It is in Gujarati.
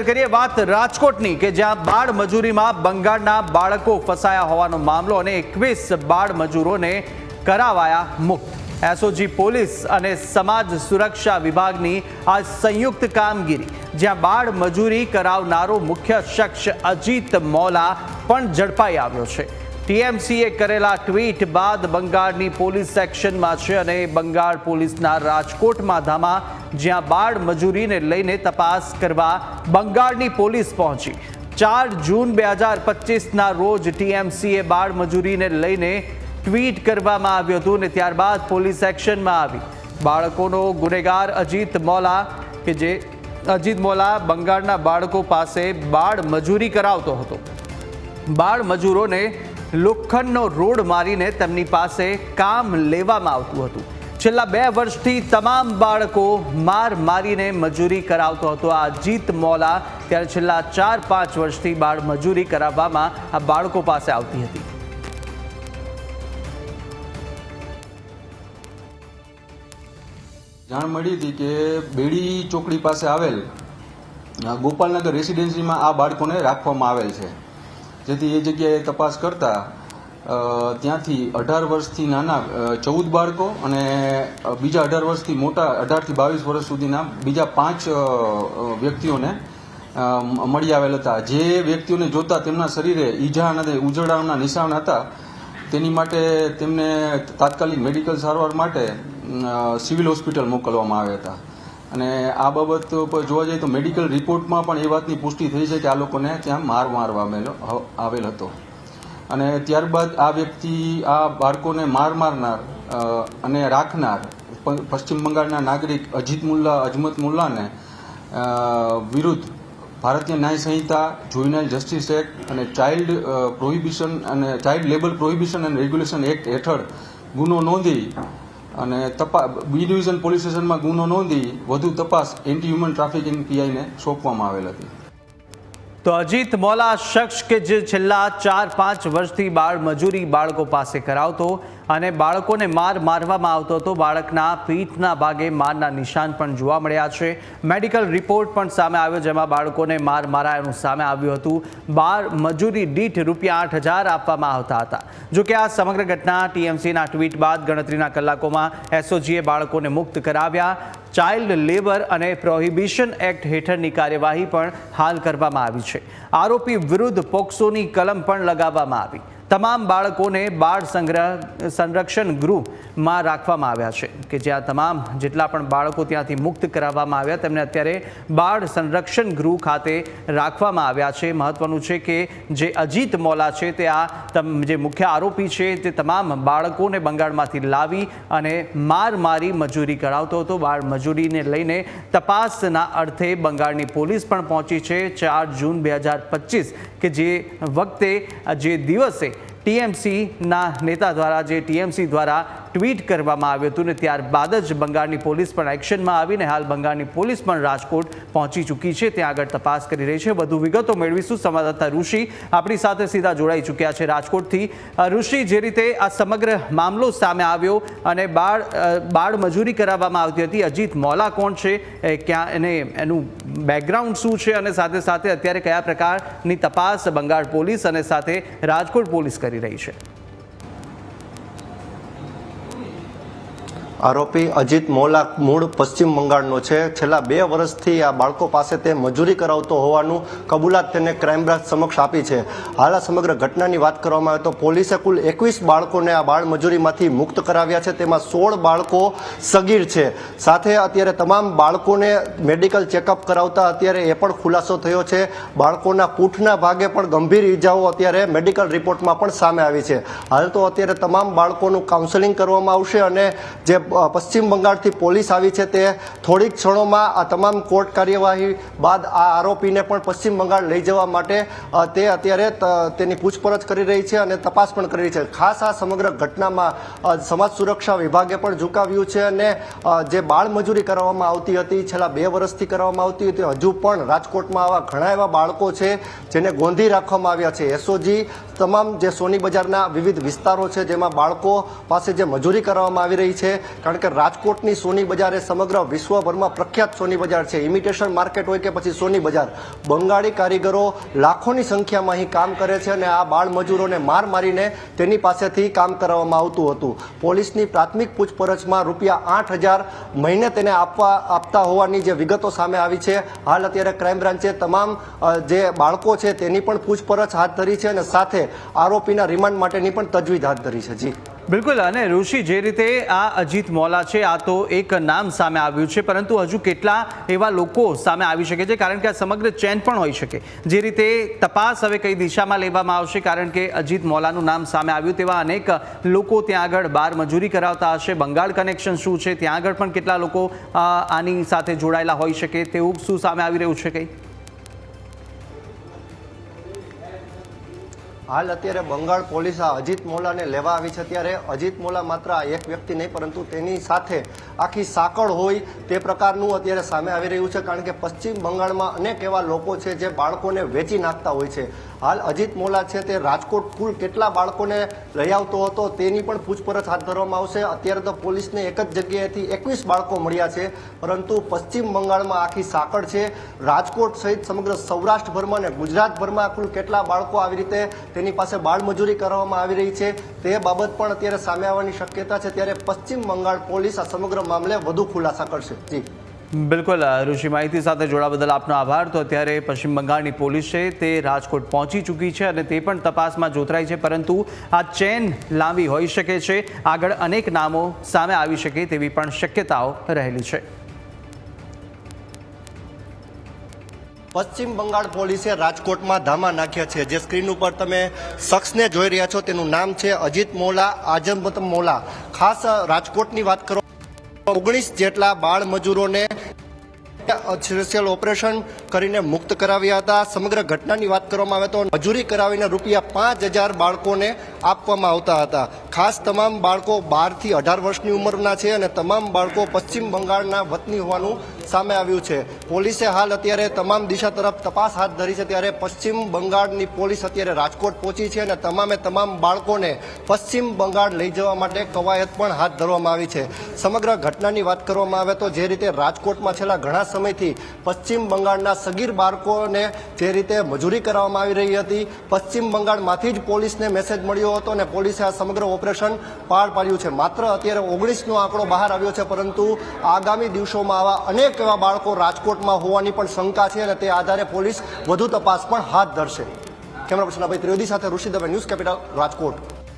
કરીએ વાત રાજકોટની કે જ્યાં બાળ મજૂરીમાં બંગાળના બાળકો ફસાયા હોવાનો મામલો અને એકવીસ બાળ મજૂરોને કરાવાયા મુક્ત. એસઓજી પોલીસ અને સમાજ સુરક્ષા વિભાગની આ સંયુક્ત કામગીરી, જ્યાં બાળ મજૂરી કરાવનારો મુખ્ય શખ્સ અજીત મોલા પણ ઝડપાઈ આવ્યો છે. ટીએમસીએ કરેલા ટ્વીટ બાદ બંગાળની પોલીસ સેક્શનમાં છે અને બંગાળ પોલીસના રાજકોટમાં ધામા, જ્યાં બાળ મજૂરીને લઈને તપાસ કરવા બંગાળની પોલીસ પહોંચી. ચાર જૂન બે હજાર પચીસના રોજ ટીએમસીએ બાળ મજૂરીને લઈને ટ્વીટ કરવામાં આવ્યું હતું અને ત્યારબાદ પોલીસ એક્શનમાં આવી. બાળકોનો ગુનેગાર અજીત મોલા કે જે અજીત મોલા બંગાળના બાળકો પાસે બાળ મજૂરી કરાવતો હતો. બાળ મજૂરોને લોખંડનો રોડ મારીને તેમની પાસે કામ લેવામાં આવતું હતું. છેલ્લા બે વર્ષથી તમામ બાળકો માર મારીને મજૂરી કરાવતો હતો. આ જીત મોલા ત્યારે છેલ્લા ચાર પાંચ વર્ષથી બાળ મજૂરી કરાવવામાં આ બાળકો પાસે આવતી હતી. જાણ મળી હતી કે બેડી ચોકડી પાસે આવેલ ગોપાલનગર રેસિડેન્સીમાં આ બાળકોને રાખવામાં આવેલ છે. જેથી એ જગ્યાએ તપાસ કરતા ત્યાંથી અઢાર વર્ષથી નાના ચૌદ બાળકો અને બીજા અઢાર વર્ષથી મોટા, અઢારથી બાવીસ વર્ષ સુધીના બીજા પાંચ વ્યક્તિઓને મળી આવેલ હતા. જે વ્યક્તિઓને જોતા તેમના શરીરે ઈજા અને ઉજળાના નિશાન હતા, તેની માટે તેમને તાત્કાલિક મેડિકલ સારવાર માટે સિવિલ હોસ્પિટલ મોકલવામાં આવ્યા હતા. અને આ બાબત પર જોવા જઈએ તો મેડિકલ રિપોર્ટમાં પણ એ વાતની પુષ્ટિ થઈ છે કે આ લોકોને ત્યાં માર મારવા આવેલ હતો. અને ત્યારબાદ આ વ્યક્તિ આ બાળકોને માર મારનાર અને રાખનાર પશ્ચિમ બંગાળના નાગરિક અજીત મુલ્લા, અજમત મુલ્લાને વિરુદ્ધ Bharatiya Nyaya Sanhita juvenile justice act અને ચાઇલ્ડ પ્રોહિબિશન અને child labour prohibition and regulation act હેઠળ ગુનો નોંધી અને તપા બી ડિવિઝન પોલીસ સ્ટેશનમાં ગુનો નોંધી વધુ તપાસ એન્ટી હ્યુમન ટ્રાફિકિંગ પીઆઈને સોંપવામાં આવેલ હતી. તો અજીત મોલા શખ્સ કે જે છેલ્લા ચાર પાંચ વર્ષથી બાળ મજૂરી બાળકો પાસે કરાવતો અને બાળકોને માર મારવામાં આવતો હતો, બાળકના પીઠના ભાગે મારના નિશાન પણ જોવા મળ્યા છે. મેડિકલ રિપોર્ટ પણ સામે આવ્યો, જેમાં બાળકોને માર મારાયાનું સામે આવ્યું હતું. બાળ મજૂરી દીઠ રૂપિયા આઠ હજાર આપવામાં આવતા હતા. જોકે આ સમગ્ર ઘટના ટીએમસીના ટ્વીટ બાદ ગણતરીના કલાકોમાં એસઓજીએ બાળકોને મુક્ત કરાવ્યા. ચાઇલ્ડ લેબર અને પ્રોહિબિશન એક્ટ હેઠળની કાર્યવાહી પણ હાલ કરવામાં આવી છે. આરોપી વિરુદ્ધ પોક્સોની કલમ પણ લગાવવામાં આવી. તમામ બાળકોને બાળ સંગ્રહ, સંરક્ષણ ગૃહમાં રાખવામાં આવ્યા છે કે જ્યાં તમામ જેટલા પણ બાળકો ત્યાંથી મુક્ત કરાવવામાં આવ્યા, તેમને અત્યારે બાળ સંરક્ષણ ગૃહ ખાતે રાખવામાં આવ્યા છે. મહત્વનું છે કે જે અજીત મોલા છે તે આ જે મુખ્ય આરોપી છે તે તમામ બાળકોને બંગાળમાંથી લાવી અને માર મારી મજૂરી કરાવતો હતો. બાળ મજૂરીને લઈને તપાસના અર્થે બંગાળની પોલીસ પણ પહોંચી છે. ચાર જૂન બે કે જે વખતે જે દિવસે ટીએમસીના નેતા દ્વારા જે ટીએમસી દ્વારા ટ્વીટ કરવામાં આવ્યું હતું ને ત્યારબાદ જ બંગાળની પોલીસ પણ એક્શનમાં આવીને હાલ બંગાળની પોલીસ પણ રાજકોટ પહોંચી ચૂકી છે. ત્યાં આગળ તપાસ કરી રહી છે. વધુ વિગતો મેળવીશું સંવાદદાતા ઋષિ. આપણી સાથે સીધા જોડાઈ ચૂક્યા છે રાજકોટથી. ઋષિ, જે રીતે આ સમગ્ર મામલો સામે આવ્યો અને બાળ બાળ મજૂરી કરાવવામાં આવતી હતી, અજીત મોલા કોણ છે? ક્યાં, એને, એનું બેકગ્રાઉન્ડ શું છે? અને સાથે સાથે અત્યારે કયા પ્રકારની તપાસ બંગાળ પોલીસ અને સાથે રાજકોટ પોલીસ કરી રહી છે? આરોપી અજીત મોલા મૂળ પશ્ચિમ બંગાળનો છે. છેલ્લા બે વર્ષથી આ બાળકો પાસે તે મજૂરી કરાવતો હોવાનું કબૂલાત તેને ક્રાઇમ બ્રાન્ચ સમક્ષ આપી છે. હાલ આ સમગ્ર ઘટનાની વાત કરવામાં આવે તો પોલીસે કુલ એકવીસ બાળકોને આ બાળ મજૂરીમાંથી મુક્ત કરાવ્યા છે. તેમાં સોળ બાળકો સગીર છે. સાથે અત્યારે તમામ બાળકોને મેડિકલ ચેકઅપ કરાવતા અત્યારે એ પણ ખુલાસો થયો છે. બાળકોના પૂઠના ભાગે પણ ગંભીર ઈજાઓ અત્યારે મેડિકલ રિપોર્ટમાં પણ સામે આવી છે. હાલ તો અત્યારે તમામ બાળકોનું કાઉન્સેલિંગ કરવામાં આવશે અને જે પશ્ચિમ બંગાળથી પોલીસ આવી છે તે થોડીક ક્ષણોમાં આ તમામ કોર્ટ કાર્યવાહી બાદ આ આરોપીને પણ પશ્ચિમ બંગાળ લઈ જવા માટે તે અત્યારે તેની પૂછપરછ કરી રહી છે અને તપાસ પણ કરી રહી છે. ખાસ આ સમગ્ર ઘટનામાં સમાજ સુરક્ષા વિભાગે પણ ઝુકાવ્યું છે અને જે બાળમજૂરી કરવામાં આવતી હતી, છેલ્લા બે વર્ષથી કરવામાં આવતી હતી, હજુ પણ રાજકોટમાં આવા ઘણા એવા બાળકો છે જેને ગોંધી રાખવામાં આવ્યા છે. એસઓજી તમામ જે સોની બજારના વિવિધ વિસ્તારો છે, જેમાં બાળકો પાસે જે મજૂરી કરવામાં આવી રહી છે, કારણ કે રાજકોટની સોની બજાર એ સમગ્ર વિશ્વભરમાં પ્રખ્યાત સોની બજાર છે. ઇમિટેશન માર્કેટ હોય કે પછી સોની બજાર, બંગાળી કારીગરો લાખોની સંખ્યામાં અહીં કામ કરે છે અને આ બાળ મજૂરોને માર મારીને તેની પાસેથી કામ કરાવવામાં આવતું હતું. પોલીસની પ્રાથમિક પૂછપરછમાં રૂપિયા આઠ હજાર મહિને તેને આપવા, આપતા હોવાની જે વિગતો સામે આવી છે. હાલ અત્યારે ક્રાઇમ બ્રાન્ચે તમામ જે બાળકો છે તેની પણ પૂછપરછ હાથ ધરી છે અને સાથે આરોપીના રિમાન્ડ માટેની પણ તજવીજ હાથ ધરી છે, જી. બિલકુલ, અને ઋષિ, જે રીતે આ અજીત મોલા છે, આ તો એક નામ સામે આવ્યું છે, પરંતુ હજુ કેટલા એવા લોકો સામે આવી શકે છે, કારણ કે આ સમગ્ર ચેન પણ હોઈ શકે. જે રીતે તપાસ હવે કઈ દિશામાં લેવામાં આવશે, કારણ કે અજીત મોલાનું નામ સામે આવ્યું તેવા અનેક લોકો ત્યાં આગળ બાર મજૂરી કરાવતા હશે. બંગાળ કનેક્શન શું છે, ત્યાં આગળ પણ કેટલા લોકો આની સાથે જોડાયેલા હોઈ શકે, તેવું શું સામે આવી રહ્યું છે કંઈ? હાલ અત્યારે બંગાળ પોલીસ આ અજીત મોલાને લેવા આવી છે. ત્યારે અજીત મોલા માત્ર આ એક વ્યક્તિ નહીં, પરંતુ તેની સાથે આખી સાંકળ હોય તે પ્રકારનું અત્યારે સામે આવી રહ્યું છે. કારણ કે પશ્ચિમ બંગાળમાં અનેક એવા લોકો છે જે બાળકોને વેચી નાખતા હોય છે. હાલ અજીત મોલા છે તે રાજકોટ કુલ કેટલા બાળકોને લઈ આવતો હતો તેની પણ પૂછપરછ હાથ ધરવામાં આવશે. અત્યારે તો પોલીસને એક જ જગ્યાએથી એકવીસ બાળકો મળ્યા છે, પરંતુ પશ્ચિમ બંગાળમાં આખી સાંકળ છે. રાજકોટ સહિત સમગ્ર સૌરાષ્ટ્રભરમાં અને ગુજરાતભરમાં કુલ કેટલા બાળકો આવી રીતે તેની પાસે બાળમજૂરી કરવામાં આવી રહી છે, તે બાબત પણ અત્યારે સામે આવવાની શક્યતા છે. ત્યારે પશ્ચિમ બંગાળ પોલીસ આ સમગ્ર મામલે વધુ ખુલાસા કરશે. જી. બિલકુલ ઋષિ માહિતી સાથે જોડા બદલ આપનો આભાર. તો અત્યારે પશ્ચિમ બંગાળની પોલીસ છે, તે રાજકોટ પહોંચી ચૂકી છે અને તે પણ તપાસમાં જોતરાઈ છે, પરંતુ આ ચેન લાંબી હોઈ શકે છે. આગળ અનેક નામો સામે આવી શકે તેવી પણ શક્યતાઓ રહેલી છે. પશ્ચિમ બંગાળ પોલીસે રાજકોટમાં ધામા નાખ્યા છે. જે સ્ક્રીન ઉપર તમે શખ્સને જોઈ રહ્યા છો, તેનું નામ છે અજીત મોલા, આઝમત મોલા. ખાસ રાજકોટની વાત કરો, ઓગણીસ જેટલા બાળ મજૂરોને સ્પેશિયલ ઓપરેશન કરીને મુક્ત કરાવ્યા હતા. સમગ્ર ઘટનાની વાત કરવામાં આવે તો મજૂરી કરાવીને રૂપિયા પાંચ હજાર બાળકોને આપવામાં આવતા હતા. ખાસ તમામ બાળકો બારથી અઢાર વર્ષની ઉંમરના છે અને તમામ બાળકો પશ્ચિમ બંગાળના વતની હોવાનું સામે આવ્યું છે. પોલીસે હાલ અત્યારે તમામ દિશા તરફ તપાસ હાથ ધરી છે. ત્યારે પશ્ચિમ બંગાળની પોલીસ અત્યારે રાજકોટ પહોંચી છે અને તમામે તમામ બાળકોને પશ્ચિમ બંગાળ લઈ જવા માટે કવાયત પણ હાથ ધરવામાં આવી છે. સમગ્ર ઘટનાની વાત કરવામાં આવે તો જે રીતે રાજકોટમાં છેલ્લા ઘણા સમયથી પશ્ચિમ બંગાળના સગીર બાળકોને જે રીતે મજૂરી કરવામાં આવી રહી હતી, પશ્ચિમ બંગાળમાંથી જ પોલીસને મેસેજ મળ્યો હતો અને પોલીસે આ સમગ્ર ઓપરેશન પાર પાડ્યું છે. માત્ર અત્યારે ઓગણીસનો આંકડો બહાર આવ્યો છે, પરંતુ આગામી દિવસોમાં આવા અનેક એવા બાળકો રાજકોટમાં હોવાની પણ શંકા છે અને તે આધારે પોલીસ વધુ તપાસ પણ હાથ ધરશે. કેમેરા પર્સન અભય ત્રિવેદી સાથે ઋષિ દવે ન્યૂઝ કેપિટલ રાજકોટ.